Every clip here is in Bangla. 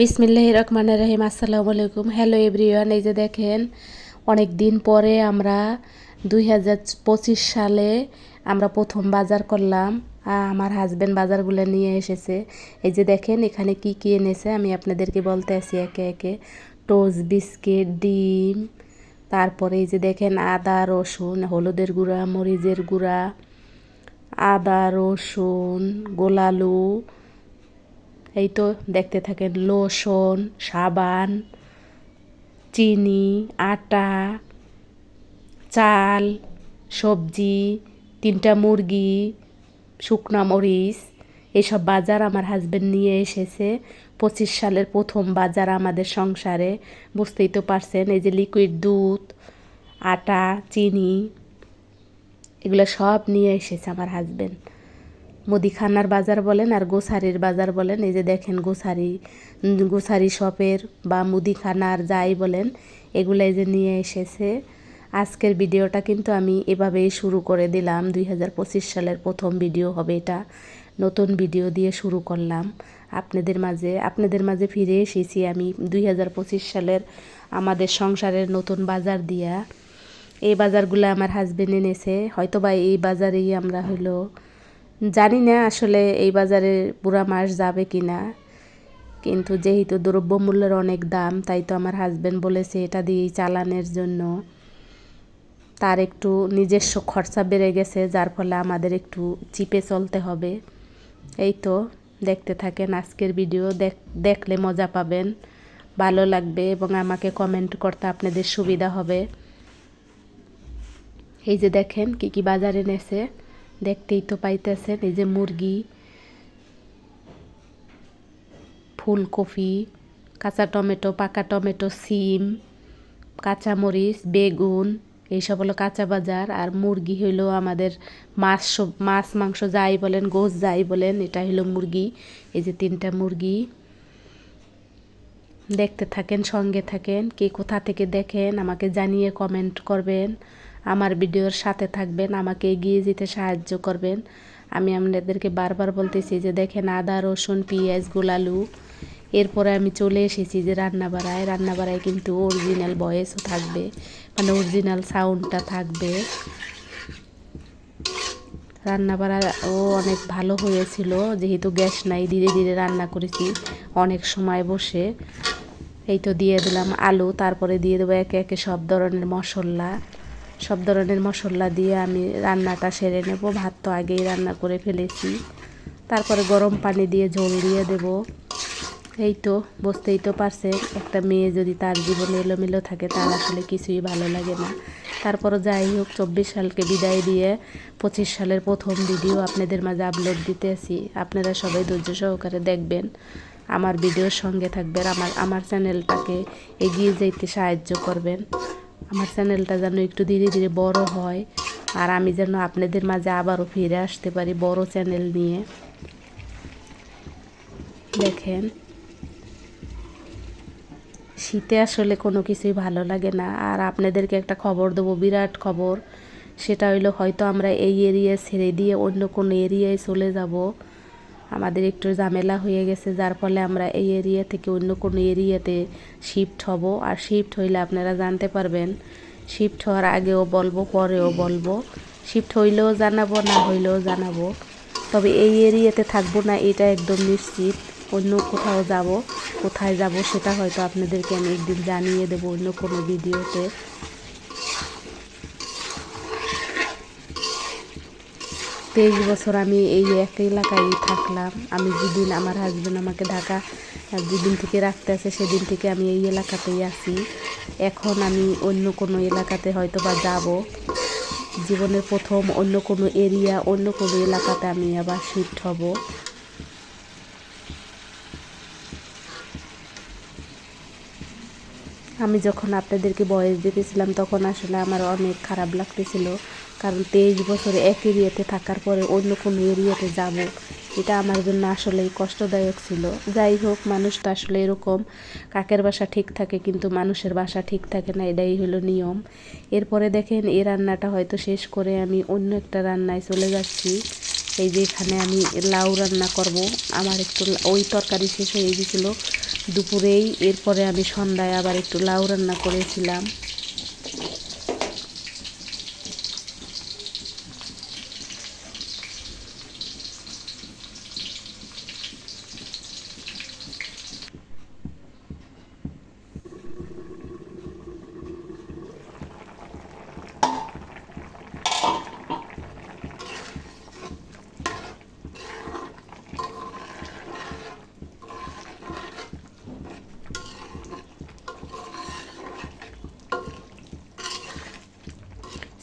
বিসমিল্লাহ রহমান রহিম আসসালামু আলাইকুম হ্যালো এভরিওয়ান এই যে দেখেন, অনেক দিন পরে আমরা দুই হাজার পঁচিশ সালে আমরা প্রথম বাজার করলাম আমার হাজব্যান্ড বাজারগুলো নিয়ে এসেছে। এই যে দেখেন, এখানে কি কি এনেছে, আমি আপনাদেরকে বলতে আসি একে একে। টোস্ট বিস্কিট ডিম, তারপরে এই যে দেখেন, আদা, রসুন, হলুদের গুঁড়া, মরিচের গুঁড়া, আদা, রসুন গোলালু এই তো দেখতে থাকেন, লোশন, সাবান, চিনি, আটা, চাল, সবজি, তিনটা মুরগি, শুকনা মরিচ, এসব বাজার আমার হাজব্যান্ড নিয়ে এসেছে। পঁচিশ সালের প্রথম বাজার আমাদের সংসারে, বুঝতেই তো পারছেন, এই যে লিকুইড দুধ, আটা, চিনি, এগুলো সব নিয়ে এসেছে আমার হাজব্যান্ড মুদিখানার বাজার বলেন আর গোসারির বাজার বলেন, এই যে দেখেন গোসারি গোসারি শপের বা মুদিখানার যাই বলেন এগুলো যে নিয়ে এসেছে। আজকের ভিডিওটা কিন্তু আমি এভাবেই শুরু করে দিলাম। দুই হাজার পঁচিশ সালের প্রথম ভিডিও হবে এটা। নতুন ভিডিও দিয়ে শুরু করলাম। আপনাদের মাঝে আপনাদের মাঝে ফিরে এসেছি আমি দুই হাজার পঁচিশ সালের আমাদের সংসারের নতুন বাজার দিয়া। এই বাজারগুলো আমার হাজবেন্ড এনেছে। হয়তো বা এই বাজারেই আমরা হলো জানি না আসলে এই বাজারে পুরা মাস যাবে কি না কিন্তু যেহেতু দ্রব্যমূল্যের অনেক দাম, তাই তো আমার হাজব্যান্ড বলেছে এটা দিয়েই চালানের জন্য। তার একটু নিজস্ব খরচা বেড়ে গেছে, যার ফলে আমাদের একটু চিপে চলতে হবে। এই তো, দেখতে থাকেন আজকের ভিডিও দেখলে মজা পাবেন, ভালো লাগবে এবং আমাকে কমেন্ট করতে আপনাদের সুবিধা হবে। এই যে দেখেন কি কি বাজারে এনেছে দেখতেই তো পাইতেছেন, এই যে মুরগি, ফুলকপি, কাঁচা টমেটো, পাকা টমেটো, সিম, কাঁচামরিচ, বেগুন, এইসব হলো কাঁচা বাজার। আর মুরগি হইল আমাদের মাছ মাছ, মাংস যাই বলেন গোস যাই বলেন, এটা হলো মুরগি, এই যে তিনটা মুরগি। দেখতে থাকেন, সঙ্গে থাকেন, কে কোথা থেকে দেখেন, আমাকে জানিয়ে কমেন্ট করবেন। আমার ভিডিওর সাথে থাকবেন, আমাকে এগিয়ে যেতে সাহায্য করবেন। আমি আপনাদেরকে বারবার বলতেছি যে দেখেন আদা, রসুন, পেঁয়াজ, গোলালু। এরপরে আমি চলে এসেছি যে রান্না বাড়ায় কিন্তু অরিজিনাল ভয়েসও থাকবে মানে অরিজিনাল সাউন্ডটা থাকবে। রান্না ও অনেক ভালো হয়েছিল, যেহেতু গ্যাস নাই, ধীরে ধীরে রান্না করেছি অনেক সময় বসে। এই তো দিয়ে দিলাম আলু, তারপরে দিয়ে দেবো একে একে সব ধরনের মশলা। সব ধরনের মশলা দিয়ে আমি রান্নাটা সেরে নেব। ভাত তো আগেই রান্না করে ফেলেছি। তারপরে গরম পানি দিয়ে ঝোল দিয়ে দেব। এই তো, বুঝতেই তো পারছে একটা মেয়ে যদি তার জীবনে এলোমেলো থাকে, তার আসলে কিছুই ভালো লাগে না। তারপরও যাই হোক, চব্বিশ সালকে বিদায় দিয়ে পঁচিশ সালের প্রথম ভিডিও আপনাদের মাঝে আপলোড দিতেছি। আপনারা সবাই ধৈর্য সহকারে দেখবেন। আমার ভিডিওর সঙ্গে থাকবেন, আমার আমার চ্যানেলটাকে এগিয়ে যেতে সাহায্য করবেন। আমার চ্যানেলটা যেন একটু ধীরে ধীরে বড় হয় আর আমি যেন আপনাদের মাঝে আবারও ফিরে আসতে পারি বড় চ্যানেল নিয়ে। দেখেন, শীতে আসলে কোনো কিছুই ভালো লাগে না। আর আপনাদেরকে একটা খবর দেবো, বিরাট খবর। সেটা হইল হয়তো আমরা এই এরিয়া ছেড়ে দিয়ে অন্য কোনো এরিয়ায় চলে যাব। আমাদের একটু ঝামেলা হয়ে গেছে, যার ফলে আমরা এই এরিয়া থেকে অন্য কোনো এরিয়াতে শিফট হব। আর শিফট হইলে আপনারা জানতে পারবেন শিফট হওয়ার আগেও বলব, পরেও বলব। শিফট হইলেও জানাব, না হইলেও জানাব। তবে এই এরিয়াতে থাকব না, এটা একদম নিশ্চিত। অন্য কোথাও যাব, কোথায় যাব সেটা হয়তো আপনাদেরকে আমি একদিন জানিয়ে দেবো অন্য কোনো ভিডিওতে তেইশ বছর আমি এই এক এলাকায় থাকলাম। আমি যেদিন আমার হাজব্যান্ড আমাকে ঢাকা, যেদিন থেকে রাখতে আছে সেদিন থেকে আমি এই এলাকাতেই আছি। এখন আমি অন্য কোনো এলাকাতে হয়তো বা যাব। জীবনের প্রথম অন্য কোনো এরিয়া অন্য কোনো এলাকাতে আমি আবার শিফট হব। আমি যখন আপনাদেরকে বয়স দিতেছিলাম, তখন আসলে আমার অনেক খারাপ লাগতেছিল। কারণ তেইশ বছরে এক এরিয়াতে থাকার পরে অন্য কোনো এরিয়াতে যাব, এটা আমার জন্য আসলেই কষ্টদায়ক ছিল। যাই হোক, মানুষ তো আসলে এরকম কাকের বাসা ঠিক থাকে কিন্তু মানুষের বাসা ঠিক থাকে না, এটাই হলো নিয়ম। এরপরে দেখেন, এই রান্নাটা হয়তো শেষ করে আমি অন্য একটা রান্নায় চলে যাচ্ছি। এই যে এখানে আমি লাউ রান্না করব। আমার একটু ওই তরকারি শেষ হয়ে গেছিল দুপুরেই। এরপরে আমি সন্ধ্যায় আবার একটু লাউ রান্না করেছিলাম।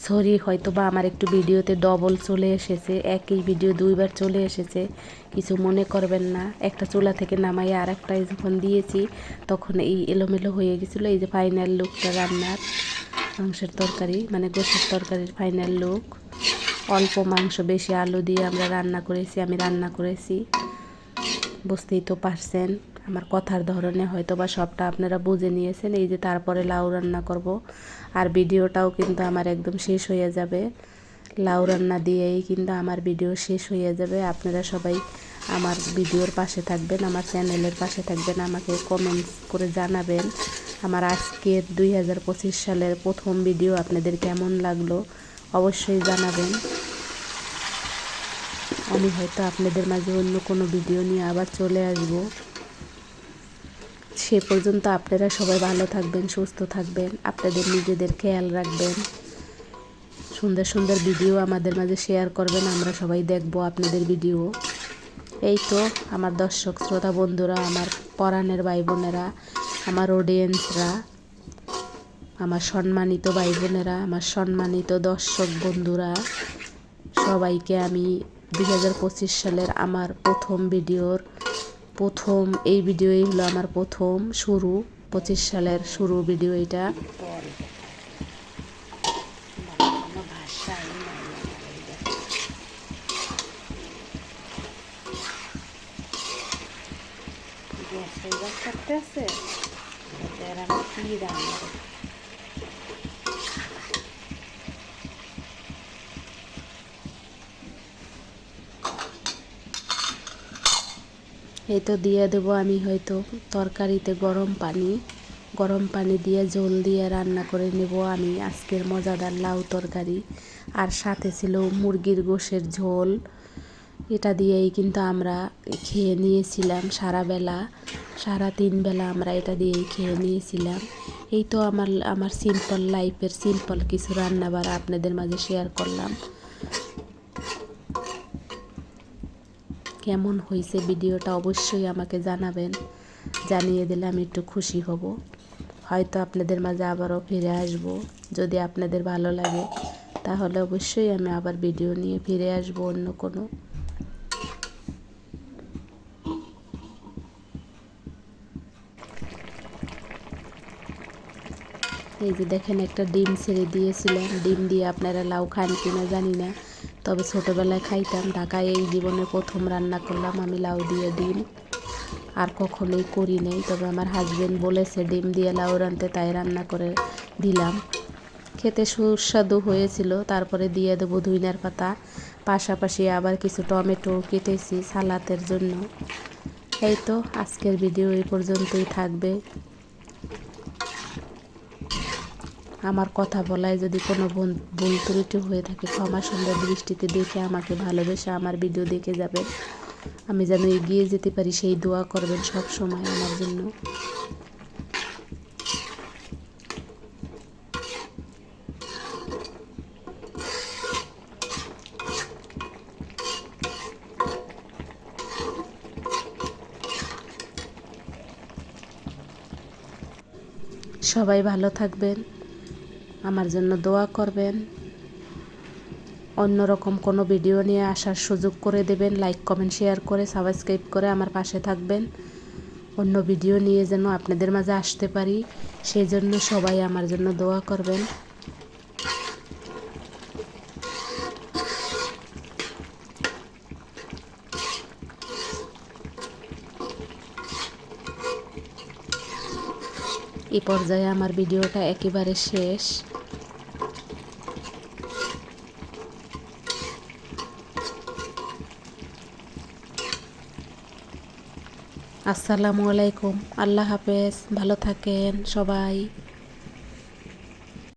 সরি হয়তো বা আমার একটু ভিডিওতে ডবল চলে এসেছে, একই ভিডিও দুইবার চলে এসেছে। কিছু মনে করবেন না, একটা চুলা থেকে নামাই আর একটাই যখন দিয়েছি, তখন এই এলোমেলো হয়ে গেছিল, এই যে ফাইনাল লুকটা রান্নার, মাংসের তরকারি মানে গোসের তরকারির ফাইনাল লুক অল্প মাংস, বেশি আলু দিয়ে আমরা রান্না করেছি, আমি রান্না করেছি। বুঝতেই তো পারছেন। আমার কথার ধরনে হয়তো বা সবটা আপনারা বুঝে নিয়েছেন, এই যে তারপরে লাউ রান্না করব। আর ভিডিওটাও কিন্তু আমার একদম শেষ হয়ে যাবে। লাউ রান্না দিয়েই কিন্তু আমার ভিডিও শেষ হয়ে যাবে। আপনারা সবাই আমার ভিডিওর পাশে থাকবেন, আমার চ্যানেলের পাশে থাকবেন, আমাকে কমেন্টস করে জানাবেন। আমার আজকের দুই হাজার পঁচিশ সালের প্রথম ভিডিও আপনাদের কেমন লাগল অবশ্যই জানাবেন। আমি হয়তো আপনাদের মাঝে অন্য কোনো ভিডিও নিয়ে আবার চলে আসব। সে পর্যন্ত আপনারা সবাই ভালো থাকবেন, সুস্থ থাকবেন, আপনাদের নিজেদের খেয়াল রাখবেন। সুন্দর সুন্দর ভিডিও আমাদের মাঝে শেয়ার করবেন, আমরা সবাই দেখব আপনাদের ভিডিও এই তো আমার দর্শক, শ্রোতা বন্ধুরা, আমার পরাণের ভাই বোনেরা আমার অডিয়েন্সরা আমার সম্মানিত ভাই বোনেরা আমার সম্মানিত দর্শক বন্ধুরা, সবাইকে আমি দুই হাজার পঁচিশ সালের আমার প্রথম ভিডিওর প্রথম এই ভিডিওই হলো আমার প্রথম শুরু পঁচিশ সালের শুরু ভিডিও এটা। রান্না? এই তো দিয়ে দেবো আমি হয়তো তরকারিতে গরম পানি। গরম পানি দিয়ে জল দিয়ে রান্না করে নেব আমি আজকের মজাদার লাউ তরকারি। আর সাথে ছিল মুরগির গোশের ঝোল। এটা দিয়েই কিন্তু আমরা খেয়ে নিয়েছিলাম সারা বেলা। সারা তিন বেলা আমরা এটা দিয়েই খেয়ে নিয়েছিলাম। এই তো আমার আমার সিম্পল লাইফের সিম্পল কিছু রান্নাবার আপনাদের মাঝে শেয়ার করলাম। কেমন হয়েছে ভিডিওটা অবশ্যই আমাকে জানাবেন। জানিয়ে দিলে আমি একটু খুশি হব। হয়তো আপনাদের মাঝে আবারও ফিরে আসব। যদি আপনাদের ভালো লাগে, তাহলে অবশ্যই আমি আবার ভিডিও নিয়ে ফিরে আসব অন্য কোনো। এই যে দেখেন একটা ডিম ছেড়ে দিয়েছিলাম ডিম দিয়ে আপনারা লাউ খান কিনা জানি না। তবে ছোটোবেলায় খাইতাম। ঢাকায় এই জীবনে প্রথম রান্না করলাম আমি লাউ দিয়ে ডিম। আর কখনোই করি নেই, তবে আমার হাজবেন্ড বলেছে, ডিম দিয়ে লাউ রানতে তাই রান্না করে দিলাম। খেতে সুস্বাদু হয়েছিল, তারপরে দিয়ে দেবো ধুইনার পাতা। পাশাপাশি আবার কিছু টমেটো কেটেছি সালাতের জন্য। এই তো, আজকের ভিডিও এই পর্যন্তই থাকবে। আমার কথা বলায় যদি কোনো ভুল- ত্রুটি হয়ে থাকে ক্ষমা সুন্দর দৃষ্টিতে দেখে আমাকে ভালোবেসে আমার ভিডিও দেখে যাবে আমি যেন এগিয়ে যেতে পারি, সেই দোয়া করবেন সব সময় আমার জন্য। সবাই ভালো থাকবেন। আমার জন্য দোয়া করবেন। অন্যরকম কোনো ভিডিও নিয়ে আসার সুযোগ করে দেবেন। লাইক কমেন্ট শেয়ার করে সাবস্ক্রাইব করে আমার পাশে থাকবেন। অন্য ভিডিও নিয়ে যেন আপনাদের মাঝে আসতে পারি সেই জন্য সবাই আমার জন্য দোয়া করবেন। এই পর্যায়ে আমার ভিডিওটা একেবারে শেষ। আসসালামু আলাইকুম। আল্লাহ হাফেজ। ভালো থাকেন সবাই।